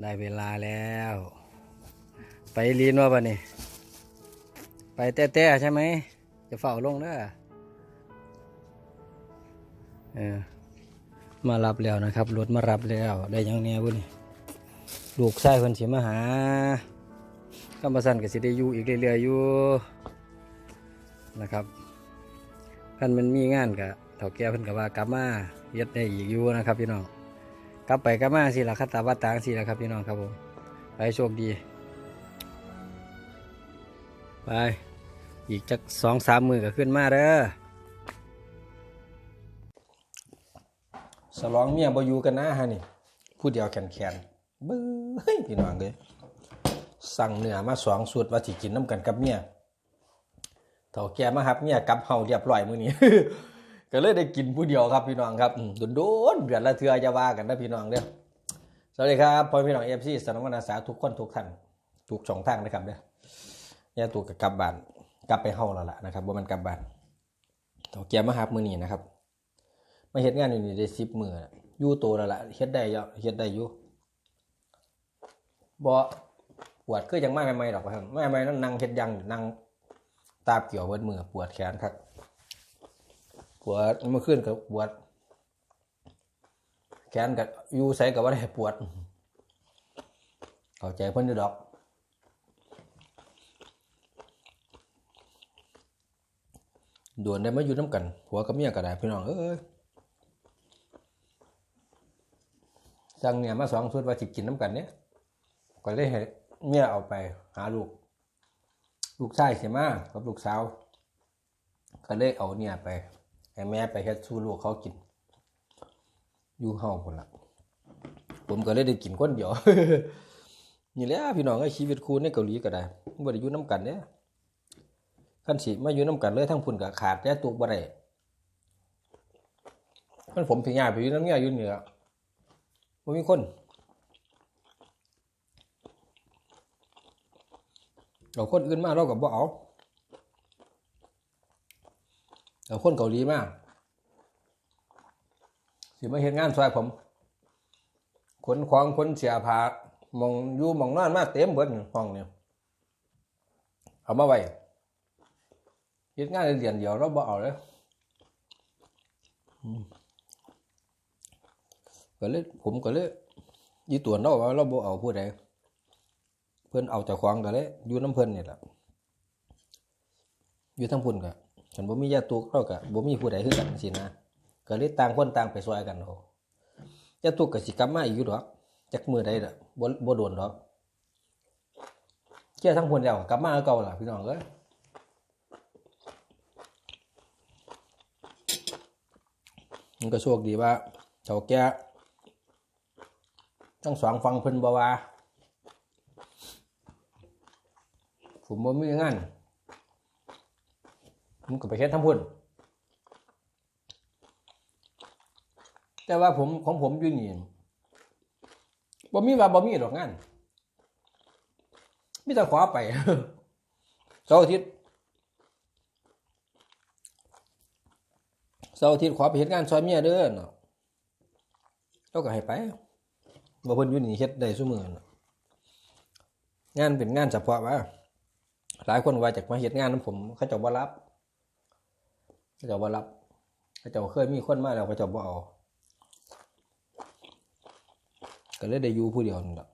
ได้เวลาแล้ว ไปลีนว่าปะนี่ไปแต้ๆใช่ไหม จะเฝ้าลงเด้อเออมารับแล้วนะครับ รถมารับแล้ว ได้ยังแน่บุนี่ลูกชายเพิ่นสิมาหาก็มาสั่นก็สิได้อยู่อีกเรื่อยๆอยู่นะครับคันมันมีงานกะเฒ่าแก่เพิ่นก็ว่ากลับมาเฮ็ดได้อีกอยู่นะครับพี่น้อง กลับไปกลับมาสิละคัตตาวัตตางสิละครับพี่น้องครับผมไปโชคดีไปอีกจักสองสามมือก็ขึ้นมาเด้อสลองเมียบอยู่กันนะฮะนี่พูดเดียวแขนแขนเบ้ยพี่น้องเลยสั่งเนื้อมาสองสูตรว่าสิกินน้ำกันกับเมียเถ่าแกมาครับเมียกลับเฮาเรียบร้อยมื้อนี้ ก็เลยได้กินผู้เดียวครับพี่น้องครับโดนโดนๆเดือนละเทือจะว่ากันนะพี่น้องเด้อสวัสดีครับพ่อพี่น้องเอฟซีสนองนาสาทุกคนทุกท่านทุกช่องทางนะครับเด้อย่าตัวกับกลับบ้านกลับไปเฮาแล้วล่ะนะครับว่ามันกลับบ้านเถ่าแกมาครับมือนี้นะครับมาเฮ็ดงานอยู่นี่ได้10มื้อนะอยู่โตแล้วล่ะเฮ็ดได้ยเฮ็ดได้อยู่บ่ปวดคือจังไมาใหม่ๆดอกว่าซั่นมาใหม่นั่นนั่งเฮ็ดยังนั่งตาเกี่ยวเบิดมือปวดแขนครับ ปวดเมื่อคืนก็ปวด แขนกับอยู่ใส่กับว่าได้ปวด เข้าใจเพิ่นอยู่ดอก ด่วนได้มาอยู่น้ำกันผัวกับเมียก็ได้พี่น้องเอ้ยสั่งเนี่ยมาสองชุดว่าสิกินน้ำกันเนี่ยก็เลยให้เมียเอาไปหาลูก ลูกชายเสียมากับลูกสาว ก็เลยเอาเนี่ยไป ให้แม่ไปเฮ็ดสู้ลูกเขากิน อยู่เฮาพุ่นละผมก็เลยได้กินคนเดียวนี่แหละพี่น้องไอ้ชีวิตคูในเกาหลีก็ได้บ่ได้อยู่น้ำกันเด้คันสิมาอยู่น้ำกันเลยทั้งพุ่นก็ขาดแต่ตุกบ่ได้มันผมสิย้ายไปอยู่น้ำเมียอยู่นี่ล่ะบ่มีคนเอาคนอื่นมาเราก็บ่เอา แต่ คนเกาหลีมากสิมาเห็นงานซอยผมขนของขนเสียผามองอยู่หมองนอนมาเต็มเบิดห้องเนี่ยเอามาไว้เฮ็ดงานเรียนเดียวเราบ่เอาเลยก็เลยผมก็เลยยี่ตัวเราว่าเราบ่เอาผู้ใดเพิ่นเอาเจ้าของก็เลยอยู่น้ำเพิ่นนี่แหละอยู่ทั้งพุ่นก็ ฉันบ่มีญาติตุกเราก็บ่มีผู้ใดคือกันสินะก็เลยต่างคนต่างไปซอยกันโหญาติตุกก็สิกลับมาอีกอยู่ดอกจักมื้อใดดอกบ่บ่โดนดอกแก่ทั้งพุ่นแล้วกลับมาเก่าล่ะพี่น้องเอ้ยมันก็โชคดีว่าเฒ่าแก่ทั้งสองฟังเพิ่นบ่ว่าผมบ่มีงาน ผมก็ไปเฮ็ดทั้งพุ่นแต่ว่าผมของผมอยู่นี่บ่มีว่าบ่มีดอกงานมีแต่ขอไปเสาร์อาทิตย์เสาร์อาทิตย์ขอไปเฮ็ดงานซอยเมียเด้อเนาะเราก็ให้ไปบ่เพิ่นอยู่นี่เฮ็ดได้ซุมื้อนะงานเป็นงานเฉพาะว่าหลายคนว่าจากมาเฮ็ดงานนํผมเขาจ้าบ่รับ เขาเจ้าบ่รับเขาเจ้าเคยมีคนมาแล้วเขาเจ้าบ่เอาก็เลยได้อยู่ผู้เดียวนี่แหละ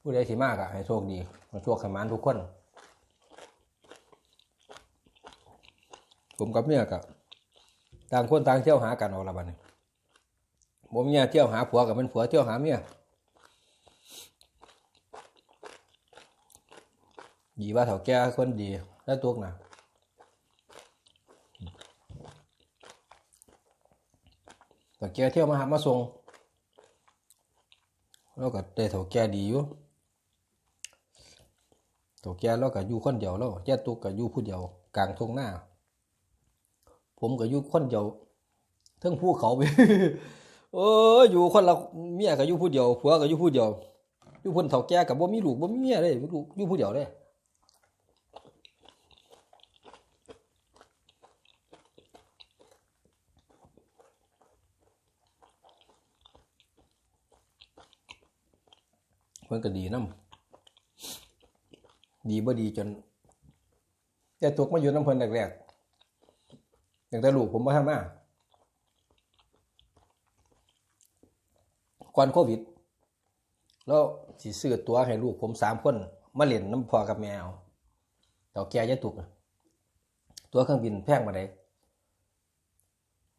ผู้ใดสิมากอะให้โชคดีมาโชคขมานทุกคน ผมกับเมียกับต่างคนต่างเที่ยวหากันเอาละบัดนี้ผมเมียเที่ยวหาผัวกับเป็นผัวเที่ยวหาเมีย ดีว่าเถาแก่คนดีแล้วตัวน่ะเถาแก่เที่ยวมาหามาส่งแล้วก็ได้เถาแก่ดีอยู่เถาแก่แล้วก็อยู่คนเดียวแล้วแย่ตุกก็อยู่ผู้เดียวกลางทุ่งหน้า ผมก็อยู่คนเดียวเทั้งภูเขาไปเอออยู่คนละเมียก็อยู่ผู้เดียวผัวก็อยู่ผู้เดียวอยู่เพิ่นเฒ่าแก่กับบ่มีลูกบ่มีเมียเลยอยู่ผู้เดียวเลย เพิ่นก็ดีนํดีบ่ดีจนแต่ตกมาอยู่น้ำเพิ่นแรกๆอย่างแต่ลูกผมบ่ทันมาก่อนโควิด แล้วสิซื้อตัวให้ลูกผมสามคนมาเล่นน้ำพอกับแมวเต่าแก่ยายตุกน่ตัวเครื่องบินแพงมาได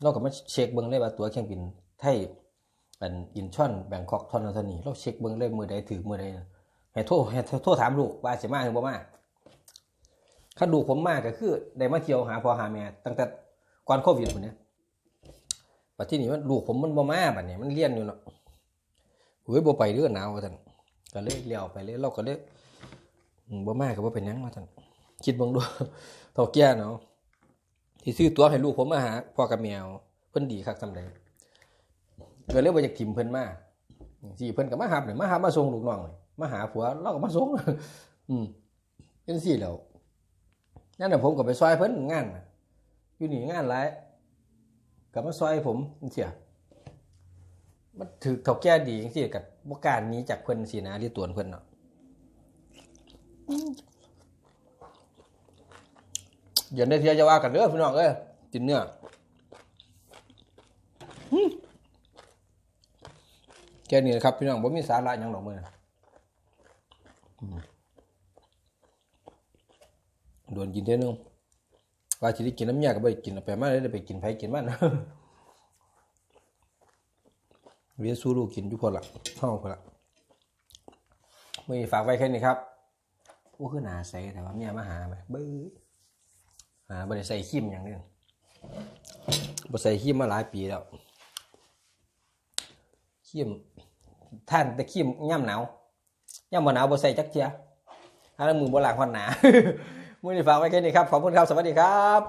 เราก็มาเช็คเบิ่งเลยว่าตัวเครื่องบินไทย อันอินชอนแบงคอกทอนนทนีเราเช็คเบิ่งเลยมือใดถือมือใดให้โทรให้โทรถามลูกว่าสิมาหรือบ่มาคันลูผมมาก็คือได้มาเที่ยวหาพ่อหาแม่ตั้งแต่ก่อนโควิดพุ่นเนี่ยปัจจุบัดนี้มันลูกผมมันบ่มาบัดนี้มันเรียนอยู่เนาะเฮ้ยบ่ไปเรื่องหนาวว่าท่านก็เลยเลี้ยวไปเลยเราก็เลยบ่มาก็บ่เป็นยังว่าท่านคิดบิ่งดูเฒ่าแก่เนาะที่ซื้อตั๋วให้ลูกผมมาหาพ่อกับแมวเพิ่นดีคักซำใด ก็เลยบ่อยากถิ่มเพิ่นมาสิเพิ่นก็มาหับนี่มาหับมาส่งลูกน้องนี่มาหาผัวเราก็มาส่งอืมจังซี่แหล้วนั่นน่ะผมก็ไปซอยเพิ่นงานน่ะอยู่นี่งานหลายก็มาซอยผมจังซี่มันถือเขาแก้ดีจังซี่กับบ่การหนี้จากเพิ่นสินะที่ตวนเพิ่นเนาะเดี๋ยวได้เทียจะว่ากันเด้อพี่น้องเอ้ยกินเนื้ออื แค่นี้นะครับพี่น้องบ่มีสาระหยังดอกมือนี้อืมโดนกินเท่นึงว่าสิได้กินน้ำยาก็ได้กินไปมาเลยได้ไปกินไผกินมันเวียสู้ลูกกินทุกคนละห้องคนละมือฝากไว้แค่นี้ครับโอ้คือหนาใสแต่ว่าเมียมาหาไหมเบื้อหาบริใส่ขิมอย่างนึงบริใส่ขิมมาหลายปีแล้วขิม ท่านแต่ขิมย่ำหนาวย่ำบ่หนาวบ่ใส่จักเทียถ้ามือโบราณคนหนา มือนี้ฝากไว้แค่นี้ครับ ขอบคุณครับ สวัสดีครับ